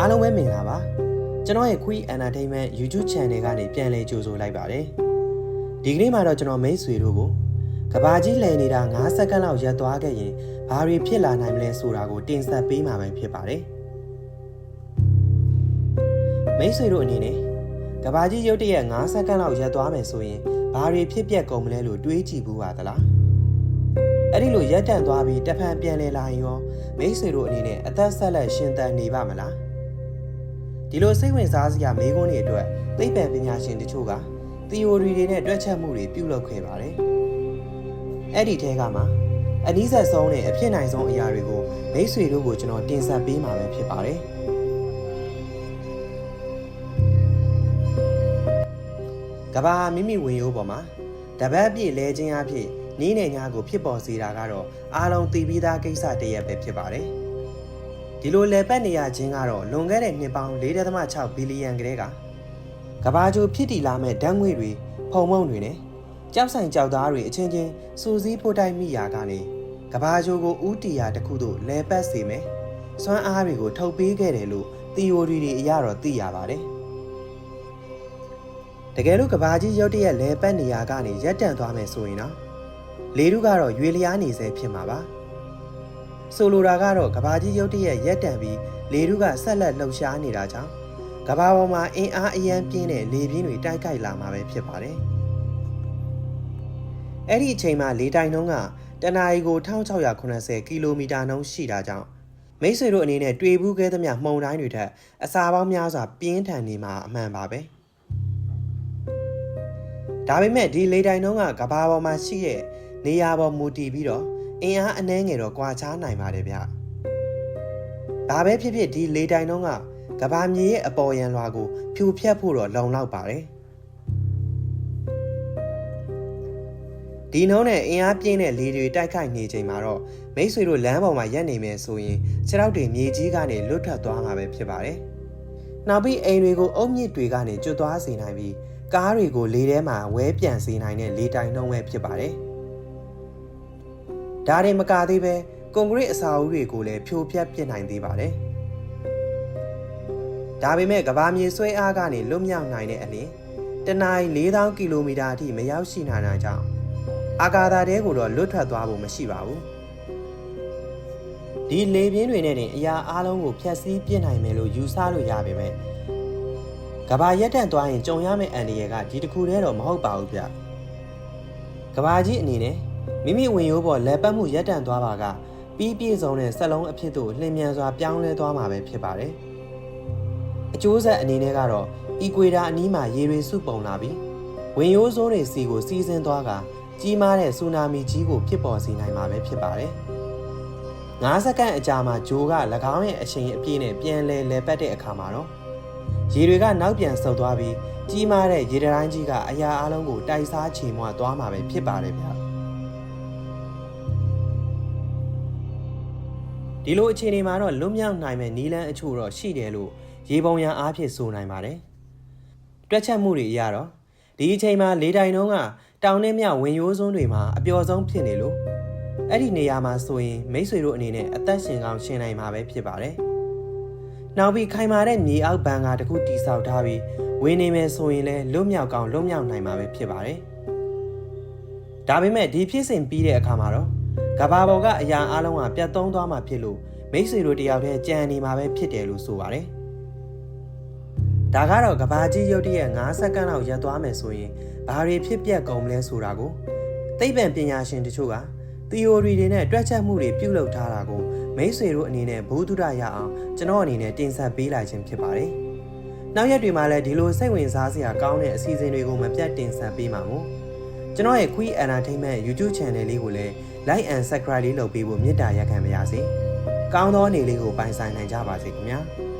အားလုံးပဲမင်္ဂလာပါကျွန်တော်ရဲ့ Quick Entertainment YouTube Channel ကနေပြန်လည်ကြိုဆိုလိုက်ပါတယ်ဒီကနေ့မှာတော့ကျွန်တော်မိတ်ဆွေတို့ကိုကဘာကြီးလည်နေတာ9စက္ကန့်လောက်ရပ်သွားခဲ့ရင်ဘာတွေဖြစ်လာနိုင်မလဲဆိုတာကိုတင်ဆက်ပေးမှာပဲဖြစ်ပါတယ်မိတ်ဆွေတို့အနေနဲ့ကဘာကြီးရုတ်တရက်9စက္ကန့်လောက်ရပ်သွားမယ်ဆိုရင်ဘာတွေဖြစ်ပျက်ကုန်မလဲလို့တွေးကြည့်ဘူးပါသလားအဲ့ဒီလိုရက်တန့်သွားပြီးတဖန်ပြန်လည်လာရင်ရောမိတ်ဆွေတို့အနေနဲ့အသက်ဆက်လက်ရှင်သန်နေပါမလား ဒီလိုစိတ်ဝင်စားစရာမေးခွန်းတွေအတွက်သိပ္ပံပညာရှင်တချို့က theory တွေနဲ့တွက်ချက်မှုတွေပြုလုပ်ခဲ့ပါတယ်အဲ့ဒီထဲကမှအနည်းဆက်ဆုံးနဲ့အဖြစ်နိုင်ဆုံးအရာတွေကိုမိတ်ဆွေတို့ကိုကျွန်တော်တင်ဆက်ပေးမှာပဲဖြစ်ပါတယ်ကဘာမိမိဝင်ရိုးပေါ်မှာတပတ်ပြည့်လဲခြင်းအဖြစ်နီးနေညာကိုဖြစ်ပေါ်စေတာကတော့အားလုံးသိပြီးသားကိစ္စတစ်ရက်ပဲဖြစ်ပါတယ်။ ဒီလိုလဲပတ်နေရခြင်းကတော့လွန်ခဲ့တဲ့နှစ်ပေါင်း4.6ဘီလီယံကလေးကကဘာဂျိုဖြစ်တည်လာမဲ့ဓာတ်ငွေတွေဖုံမုံတွေနဲ့ကြောက်ဆိုင်ကြောက်သားတွေအချင်းချင်းစူးစီးဖို့တိုက်မိရာကနေကဘာဂျိုကိုဥတီယာတစ်ခုသို့လဲပတ်စေမယ်။စွမ်းအားတွေကိုထုတ်ပေးခဲ့တယ်လို့သီယိုရီတွေအရတော့သိရပါတယ်။တကယ်လို့ကဘာကြီးရုတ်တရက်လဲပတ်နေရကနေရက်တန့်သွားမယ်ဆိုရင်တော့လေထုကတော့ရွေလျားနေစေဖြစ်မှာပါ ဆိုလိုတာကတော့ကဘာကြီးရုတ်တရက်ရက်တန့်ပြီးလေထုကဆက်လက်လှုပ်ရှားနေတာကြောင့်ကဘာပေါ်မှာအင်အားအယမ်းပြင်းတဲ့လေပြင်းတွေတိုက်ခိုက်လာမှာပဲဖြစ်ပါတယ်အဲ့ဒီအချိန်မှာလေတိုင်နှုန်းကတနအီကို1680ကီလိုမီတာနှုန်းရှိတာကြောင့်မိတ်ဆွေတို့အနေနဲ့တွေ့ဘူးခဲ့သမျှမှုန်တိုင်းတွေထက်အစာပေါင်းများစွာပြင်းထန်နေမှာအမှန်ပါပဲဒါပေမဲ့ဒီလေတိုင်နှုန်းကကဘာပေါ်မှာရှိတဲ့နေရာပေါ်မူတည်ပြီးတော့ အင်အားအနှဲငယ်တော့ကွာခြားနိုင်ပါတယ်ဗျ။ဒါပဲဖြစ်ဖြစ်ဒီလေတိုင်တော့ကကဘာမြေရဲ့အပေါ်ယံလွှာကိုဖြူဖြတ်ဖို့တော့လုံလောက်ပါတယ်။ဒီနှုံးနဲ့အင်အားပြင်းတဲ့လေတွေတိုက်ခိုက်နေချိန်မှာတော့မိတ်ဆွေတို့လမ်းပေါ်မှာရက်နေမယ်ဆိုရင်ခြေထောက်တွေမြေကြီးကနေလွတ်ထွက်သွားမှာပဲဖြစ်ပါတယ်။နောက်ပြီးအိမ်တွေကိုအုတ်မြစ်တွေကနေကျွတ်သွားစေနိုင်ပြီးကားတွေကိုလေထဲမှာဝဲပြန်စေနိုင်တဲ့လေတိုင်နှုံးပဲဖြစ်ပါတယ်။ ဒါတွေမကသေးပဲကွန်ကရစ်အစာအုပ်တွေကိုလည်းဖြိုဖျက်ပစ်နိုင်သေးပါတယ်။ဒါပေမဲ့ကဘာမြေဆွဲအားကနေလွတ်မြောက်နိုင်တဲ့အလင်းတနအီ4000ကီလိုမီတာအထိမရောက်ရှိနိုင်တာကြောင့်အာကာသတဲကိုတော့လွတ်ထွက်သွားဖို့မရှိပါဘူး။ဒီလေပြင်းတွေနဲ့တင်အရာအလုံးကိုဖျက်ဆီးပြစ်နိုင်မယ်လို့ယူဆလို့ရပေမဲ့ကဘာရက်တန့်သွားရင်ကြုံရမယ့်အန္တရာယ်ကဒီတစ်ခုတည်းတော့မဟုတ်ပါဘူးဗျ။ကဘာကြီးအနေနဲ့ မိမိဝင်ရိုးပေါ်လဲပတ်မှုရပ်တန့်သွားပါကပြီးပြည့်စုံတဲ့စက်လုံးအဖြစ်သို့လျင်မြန်စွာပြောင်းလဲသွားမှာပဲဖြစ်ပါတယ်။အကျိုးဆက်အနေနဲ့ကတော့အီကွေတာအနီးမှာရေတွေစုပုံလာပြီးဝင်ရိုးစိုးတွေစီကိုစီးဆင်းသွားကကြီးမားတဲ့ဆူနာမီကြီးကိုဖြစ်ပေါ်စေနိုင်မှာပဲဖြစ်ပါတယ်။9စက္ကန့်အကြာမှာဂျိုးက၎င်းရဲ့အချိန်အပြည့်နဲ့ပြန်လဲလဲပတ်တဲ့အခါမှာတော့ရေတွေကနောက်ပြန်ဆုတ်သွားပြီးကြီးမားတဲ့ရေတိုင်းကြီးကအရာအလုံးကိုတိုက်စားချေမွသွားမှာပဲဖြစ်ပါတယ်ဗျာ။ ဒီလိုအခြေအနေမှာတော့လွတ်မြောက်နိုင်မဲ့နီလန်းအချို့တော့ရှိတယ်လို့ရေပုံရန်အားဖြင့်ဆိုနိုင်ပါတယ်။တွက်ချက်မှုတွေအရတော့ဒီအချိန်မှာလေတိုင်တုံးကတောင်နဲ့မြောက်ဝင်ရိုးစွန်းတွေမှာအပျော်ဆုံးဖြစ်နေလို့အဲ့ဒီနေရာမှာဆိုရင်မိတ်ဆွေတို့အနေနဲ့အသက်ရှင်ကောင်းရှင်နိုင်မှာပဲဖြစ်ပါတယ်။နောက်ပြီးခိုင်မာတဲ့မြေအောက်ဘန်ကာတခုတိဆောက်ထားပြီးဝင်နေမယ်ဆိုရင်လည်းလွတ်မြောက်ကောင်းလွတ်မြောက်နိုင်မှာပဲဖြစ်ပါတယ်။ဒါပေမဲ့ဒီဖြစ်စဉ်ပြီးတဲ့အခါမှာတော့ ကဘာပေါ်ကအရာအလုံးကပြတ်သုံးသွားမှာဖြစ်လို့မိတ်ဆွေတို့တယောက်တည်းကြံနေမှာပဲဖြစ်တယ်လို့ဆိုပါတယ်။ဒါကတော့ကဘာကြီးရုတ်တရက်9စက္ကန့်လောက်ရပ်သွားမယ်ဆိုရင်ဘာတွေဖြစ်ပျက်ကုန်မလဲဆိုတာကိုသိပ္ပံပညာရှင်တချို့က theory တွေနဲ့တွက်ချက်မှုတွေပြုလုပ်ထားတာကိုမိတ်ဆွေတို့အနေနဲ့ဘုဒ္ဓရရအောင်ကျွန်တော်အနေနဲ့တင်ဆက်ပေးလိုက်ခြင်းဖြစ်ပါတယ်။နောက်ရက်တွေမှာလည်းဒီလိုစိတ်ဝင်စားစရာကောင်းတဲ့အစီအစဉ်တွေကိုမပြတ်တင်ဆက်ပေးမှာမို့ ကျွန်တော်ရဲ့ Quick Entertainment YouTube Channel လေးကိုလည်း like and subscribe လေးလုပ်ပေးဖို့မေတ္တာရက်ခံပါရစေ။ကောင်းသောနေ့လေးကိုပိုင်ဆိုင်နိုင်ကြပါစေခင်ဗျာ။